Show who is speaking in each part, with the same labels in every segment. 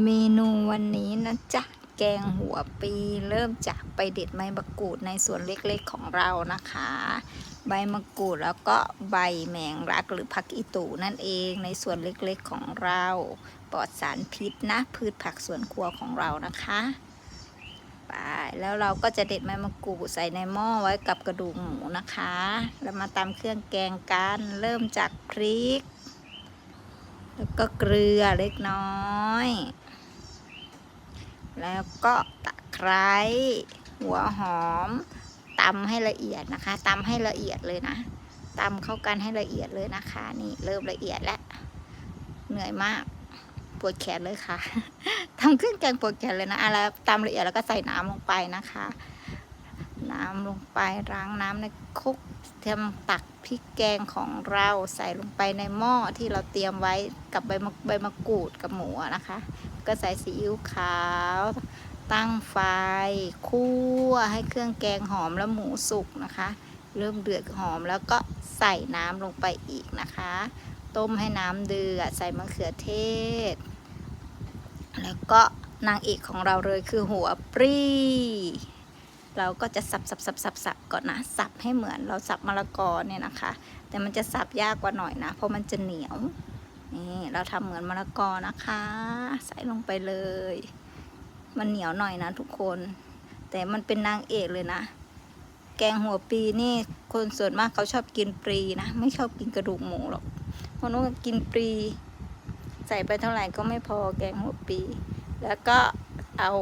Speaker 1: เมนูวันนี้นะจ๊ะ แกงหัวปีเริ่มจากไปเด็ดใบมะกรูดในส่วนเล็กๆของเรานะคะ ใบมะกรูดแล้วก็ใบแมงรักหรือผักอีตูนั่นเองในส่วนเล็กๆของเรา ปลอดสารพิษนะ พืชผักสวนครัวของเรานะคะไปแล้วเราก็จะเด็ดใบมะกรูดใส่ในหม้อไว้กับกระดูกหมูนะคะ แล้วมาตำเครื่องแกงกันเริ่มจากพริก แล้วก็เกลือเล็กน้อย แล้วก็ตะไคร้หัวหอมตำให้ละเอียดนะคะตำให้ละเอียดเลยนะตำเข้ากันให้ละเอียดเลยนะคะ นี่เริ่มละเอียดแล้ว เหนื่อยมากปวดแขนเลยค่ะทำเครื่องแกงปวดแขนเลยนะอะแล้วตำละเอียดแล้วก็ใส่น้ำลงไปนะคะ น้ำลงไปล้างน้ำในคุกเตรียมตักพริกแกงของเราใส่ลงไปในหม้อที่เราเตรียมไว้กับใบมะใบมะกรูดกับหมูนะคะ ก็ใส่ซีอิ๊วขาว ตั้งไฟคั่วให้เครื่องแกงหอมแล้วหมูสุกนะคะ เริ่มเดือดหอมแล้วก็ใส่น้ำลงไปอีกนะคะ ต้มให้น้ำเดือดใส่มะเขือเทศ แล้วก็นางเอกของเราเลยคือหัวปรี เราก็จะสับสับสับสับสับก่อนนะ สับให้เหมือนเราสับมะละกอเนี่ยนะคะ แต่มันจะสับยากกว่าหน่อยนะ เพราะมันจะเหนียว นี่เราทำเหมือนมะละกอนะคะ ใส่ลงไปเลย มันเหนียวหน่อยนะทุกคน แต่มันเป็นนางเอกเลยนะ แกงหัวปีนี่คนส่วนมากเขาชอบกินปรีนะ ไม่ชอบกินกระดูกหมูหรอกเพราะนู้นกินปรี ใส่ไปเท่าไหร่ก็ไม่พอแกงหัวปี แล้วก็เอา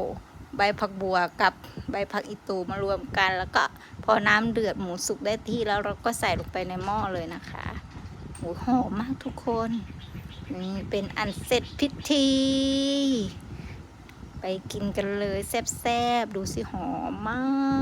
Speaker 1: ใบผักบัวกับใบผักอีตูมารวมกัน แล้วก็พอน้ำเดือดหมูสุกได้ที่แล้วเราก็ใส่ลงไปในหม้อเลยนะคะโหหอมมากทุกคนนี่เป็นอันเสร็จพิธี ไปกินกันเลยแซ่บๆดูสิหอมมาก